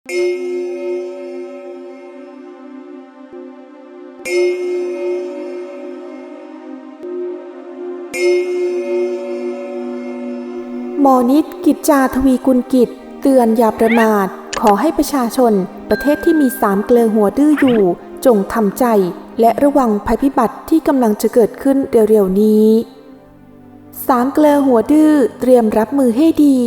หมอนิดกิจจาทวีกุลกิจ เตือนอย่าประมาท ขอให้ประชาชน ประเทศที่มีสามเกลอหัวดื้ออยู่ จงทำใจ และระวังภัยพิบัติที่กำลังจะเกิดขึ้นเร็วๆนี้สามเกลอหัวดื้อเตรียมรับมือให้ดี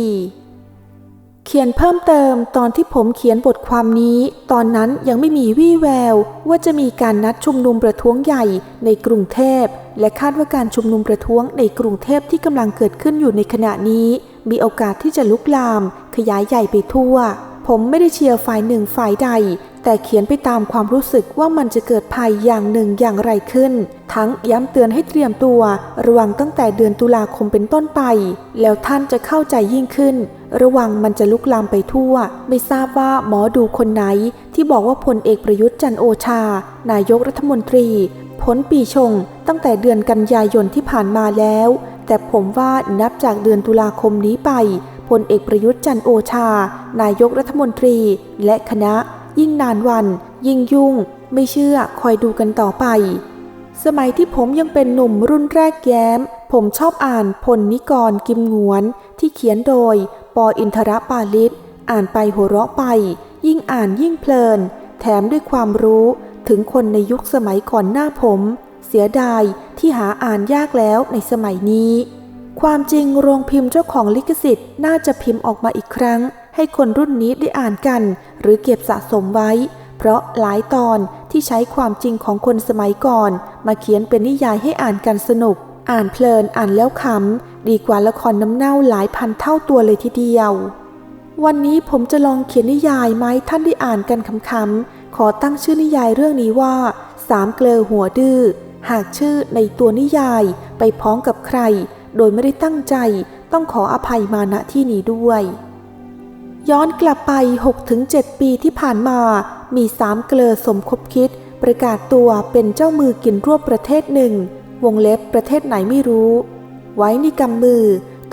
เขียนเพิ่มเติมตอนที่ผมเขียนบทความนี้ ตอนนั้นยังไม่มีวี่แวว ว่าจะมีการนัดชุมนุมประท้วงใหญ่ในกรุงเทพ และคาดว่าการชุมนุมประท้วงในกรุงเทพที่กำลังเกิดขึ้นอยู่ในขณะนี้ มีโอกาสที่จะลุกลาม ขยายใหญ่ไปทั่ว ผมไม่ได้เชียร์ฝ่ายหนึ่งฝ่ายใด แต่เขียนไปตามความรู้สึกว่ามันจะเกิดภัยอย่างหนึ่งอย่างไรขึ้น ทั้งย้ำเตือนให้เตรียมตัว ระวังตั้งแต่เดือนตุลาคมเป็นต้นไป แล้วท่านจะเข้าใจยิ่งขึ้น ระวังมันจะลุกลามไปทั่ว ไม่ทราบว่าหมอดูคนไหน ที่บอกว่าพลเอกประยุทธ์จันโอชา นายกรัฐมนตรีพ้นปีชงตั้งแต่เดือนกันยายนที่ผ่านมาแล้ว แต่ผมว่านับจากเดือนตุลาคมนี้ไปพลเอกประยุทธ์จันโอชา นายกรัฐมนตรี และคณะ ยิ่งนานวัน ยิ่งยุ่ง ไม่เชื่อคอยดูกันต่อไป สมัยที่ผมยังเป็นหนุ่มรุ่นแรกแย้ม ผมชอบอ่านพลนิกรกิมงวน ที่เขียนโดย ปออินทรปาลิศอ่านไปหัวเราะไป ยิ่งอ่านยิ่งเพลิน แถมด้วยความรู้ถึงคนในยุคสมัยก่อนหน้าผม เสียดายที่หาอ่านยากแล้วในสมัยนี้ ความจริงโรงพิมพ์เจ้าของลิขสิทธิ์น่าจะพิมพ์ออกมาอีกครั้ง ให้คนรุ่นนี้ได้อ่านกัน หรือเก็บสะสมไว้ เพราะหลายตอนที่ใช้ความจริงของคนสมัยก่อน มาเขียนเป็นนิยายให้อ่านกันสนุก อ่านเพลินอ่านแล้วขำดีกว่าละครน้ำเน่าหลายพันเท่าตัวเลยทีเดียว วันนี้ผมจะลองเขียนนิยายไหมท่านได้อ่านกันคำๆขอตั้งชื่อนิยายเรื่องนี้ว่าสามเกลอหัวดื้อหากชื่อในตัวนิยายไปพ้องกับใคร โดยไม่ได้ตั้งใจ ต้องขออภัยมาณที่นี้ด้วย ย้อนกลับไป 6-7 ปีที่ผ่านมา มีสามเกลอสมคบคิด ประกาศตัวเป็นเจ้ามือกินรวบประเทศหนึ่ง วงเล็บประเทศไหนไม่รู้ ไว้ในกำมือ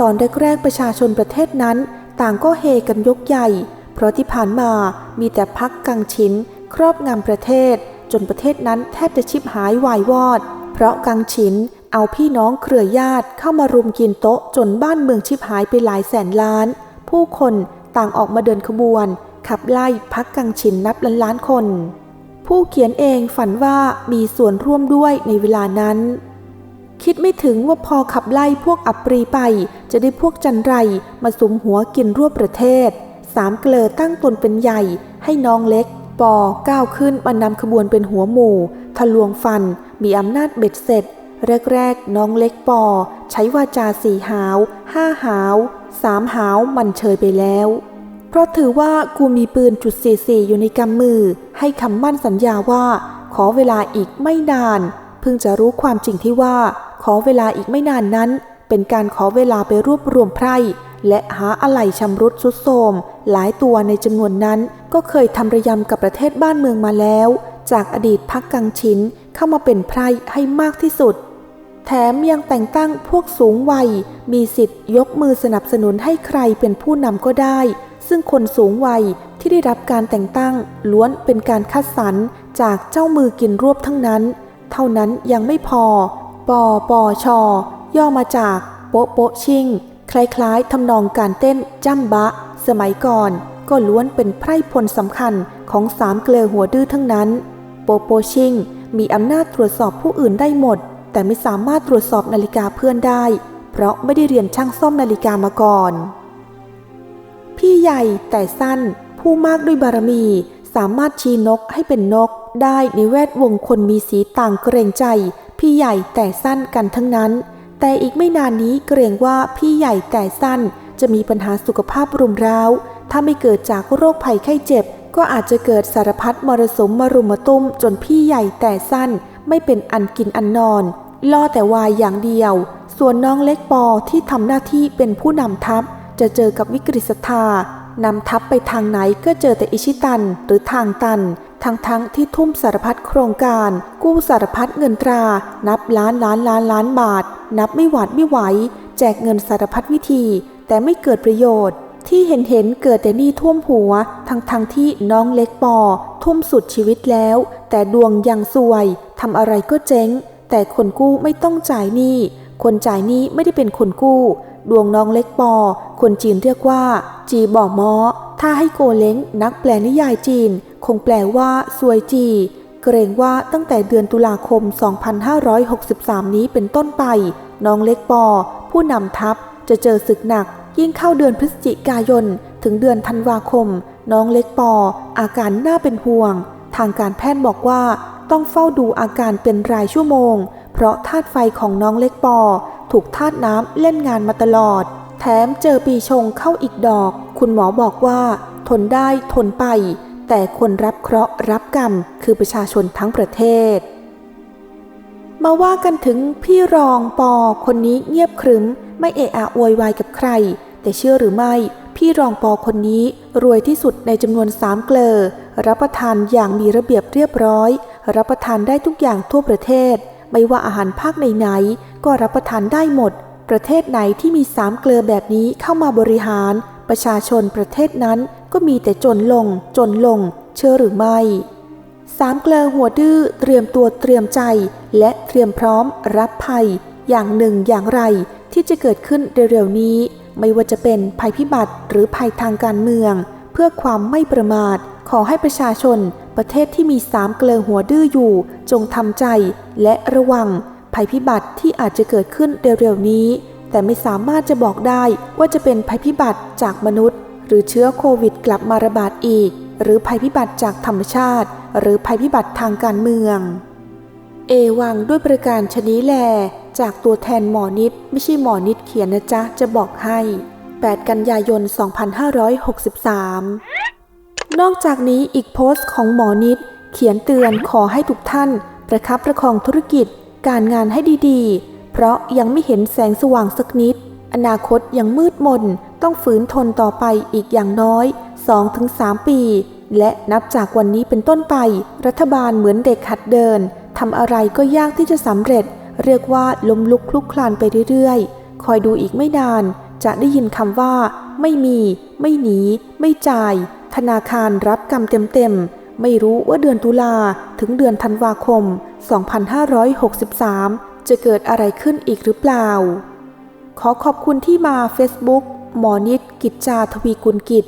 ตอนแรกๆประชาชนประเทศนั้น ต่างก็เฮกันยกใหญ่ เพราะที่ผ่านมามีแต่พักกังชินครอบงำประเทศ จนประเทศนั้นแทบจะชิบหายวายวอด เพราะกังชินเอาพี่น้องเครือญาติเข้ามารุมกินโต๊ะจนบ้านเมืองชิบหายไปหลายแสนล้าน ผู้คน ต่างออกมาเดินขบวน ขับไล่พักกังชินนับล้านล้านคน ผู้เขียนเองฝันว่ามีส่วนร่วมด้วยในเวลานั้น คิดไม่ถึงว่าพอขับไล่พวกอับปรีไป จะได้พวกจันไรมาสุมหัวกินรวบประเทศ สามเกลอตั้งตนเป็นใหญ่ ให้น้องเล็ก ปอก้าวขึ้นมานำขบวนเป็นหัวหมู่ ทะลวงฟัน มีอำนาจเบ็ดเสร็จ แรกๆ น้องเล็กปอ ใช้วาจาสี่หาวห้าหาวสามหาวมันเชยไปแล้ว เพราะถือว่ากูมีปืนจุด44อยู่ในกำมือ ให้คำมั่นสัญญาว่า ขอเวลาอีกไม่นาน เพิ่งจะรู้ความจริงที่ว่า ขอเวลาอีกไม่นานนั้น เป็นการขอเวลาไปรวบรวมไพร่และหาอะไหล่ชำรุดสุดโทมหลายตัวในจำนวนนั้นก็เคยทำระยำกับประเทศบ้านเมืองมาแล้ว จากอดีตพักกังชินเข้ามาเป็นไพร่ให้มากที่สุด แถมยังแต่งตั้งพวกสูงวัย มีสิทธิ์ยกมือสนับสนุนให้ใครเป็นผู้นำก็ได้ ซึ่งคนสูงวัยที่ได้รับการแต่งตั้ง ล้วนเป็นการคัดสรรจากเจ้ามือกินรวบทั้งนั้น เท่านั้นยังไม่พอ ปอปอชอย่อมาจากโปะโปะชิง คล้ายๆทำนองการเต้นจ้ำบะ สมัยก่อน ก็ล้วนเป็นไพร่พลสำคัญของสามเกลือหัวดื้อทั้งนั้น โปโปชิงมีอำนาจตรวจสอบผู้อื่นได้หมด แต่ไม่สามารถตรวจสอบนาฬิกาเพื่อนได้ เพราะไม่ได้เรียนช่างซ่อมนาฬิกามาก่อน พี่ใหญ่แต่สั้น ผู้มากด้วยบารมี สามารถชี้นกให้เป็นนก ได้ในแวดวงคนมีสีต่างเกรงใจ พี่ใหญ่แต่สั้นกันทั้งนั้น แต่อีกไม่นานนี้เกรงว่าพี่ใหญ่แต่สั้นจะมีปัญหาสุขภาพรุมร้าว ถ้าไม่เกิดจากโรคภัยไข้เจ็บ ก็อาจจะเกิดสารพัดมรสุมมารุมมาตุ้มจนพี่ใหญ่แต่สั้น ไม่เป็นอันกินอันนอน ล่อแต่วายอย่างเดียว ส่วนน้องเล็กปอที่ทำหน้าที่เป็นผู้นำทัพ จะเจอกับวิกฤตศรัทธานำทัพไปทางไหนก็เจอแต่อิชิตันหรือทางตัน ทั้งทั้งที่ทุ่มสารพัดโครงการ กู้สารพัดเงินตรา นับล้านล้านล้านล้านบาท นับไม่หวาดไม่ไหว แจกเงินสารพัดวิธี แต่ไม่เกิดประโยชน์ ที่เห็นเห็นเกิดแต่นี้ท่วมหัว ทั้งทั้งที่น้องเล็กปอ ทุ่มสุดชีวิตแล้ว แต่ดวงยังซวย ทำอะไรก็เจ๊ง แต่คนกู้ไม่ต้องจ่ายหนี้ คนจ่ายหนี้ไม่ได้เป็นคนกู้ ดวงน้องเล็กปอ คนจีนเรียกว่า จีบ่อมอ ถ้าให้โกเล้งนักแปลนิยายจีน คงแปลว่าซวยจี เกรงว่าตั้งแต่เดือนตุลาคม 2563 นี้เป็นต้นไป น้องเล็กปอ ผู้นำทัพจะเจอศึกหนัก ยิ่งเข้าเดือนพฤศจิกายน ถึงเดือนธันวาคม น้องเล็กปอ อาการน่าเป็นห่วง ทางการแพทย์บอกว่าต้องเฝ้าดูอาการเป็นรายชั่วโมง เพราะธาตุไฟของน้องเล็กปอ ถูกธาตุน้ำเล่นงานมาตลอด แถมเจอปีชงเข้าอีกดอก คุณหมอบอกว่า ทนได้ทนไป แต่คนรับเคราะห์รับกรรม คือประชาชนทั้งประเทศ มาว่ากันถึงพี่รองปอคนนี้เงียบขรึมไม่เอะอะโวยวายกับใคร แต่เชื่อหรือไม่ พี่รองปอคนนี้รวยที่สุดในจำนวนสามเกลอ รับประทานอย่างมีระเบียบเรียบร้อย รับประทานได้ทุกอย่างทั่วประเทศ ไม่ว่าอาหารภาคไหนๆก็รับประทานได้หมด ประเทศไหนที่มีสามเกลอแบบนี้เข้ามาบริหาร ประชาชนประเทศนั้นก็มีแต่จนลง จนลง เชื่อหรือไม่สามเกลอหัวดื้อเตรียมตัวเตรียมใจ และเตรียมพร้อมรับภัย อย่างหนึ่งอย่างไรที่จะเกิดขึ้นเร็วๆนี้ ไม่ว่าจะเป็นภัยพิบัติหรือภัยทางการเมือง เพื่อความไม่ประมาท ขอให้ประชาชน ประเทศที่มีสามเกลอหัวดื้ออยู่ จงทำใจและระวัง ภัยพิบัติที่อาจจะเกิดขึ้นเร็วๆนี้ แต่ไม่สามารถจะบอกได้ว่าจะเป็นภัยพิบัติจากมนุษย์ หรือเชื้อโควิดกลับมาระบาดอีก หรือภัยพิบัติจากธรรมชาติ หรือภัยพิบัติทางการเมือง เอวังด้วยประการชนี้แล จากตัวแทนหมอนิดไม่ใช่หมอนิดเขียนนะจ๊ะ จะบอกให้ 8 กันยายน 2563 นอกจากนี้อีกโพสต์ของหมอนิดเขียนเตือนขอให้ทุกท่าน ประคับประคองธุรกิจการงานให้ดีๆ เพราะยังไม่เห็นแสงสว่างสักนิด อนาคตยังมืดมน ต้องฝืนทนต่อไปอีกอย่างน้อย 2-3 ปี และนับจากวันนี้เป็นต้นไป รัฐบาลเหมือนเด็กหัดเดินทำอะไรก็ยากที่จะสำเร็จ เรียกว่าล้มลุกคลุกคลานไปเรื่อยๆ คอยดูอีกไม่นาน จะได้ยินคำว่า ไม่มี ไม่หนี ไม่จ่าย ธนาคารรับกรรมเต็มๆ ไม่รู้ว่าเดือนตุลาถึงเดือนธันวาคม 2563 จะเกิดอะไรขึ้นอีกหรือเปล่า ขอขอบคุณที่มา Facebook หมอนิดกิจจาทวีกุลกิจ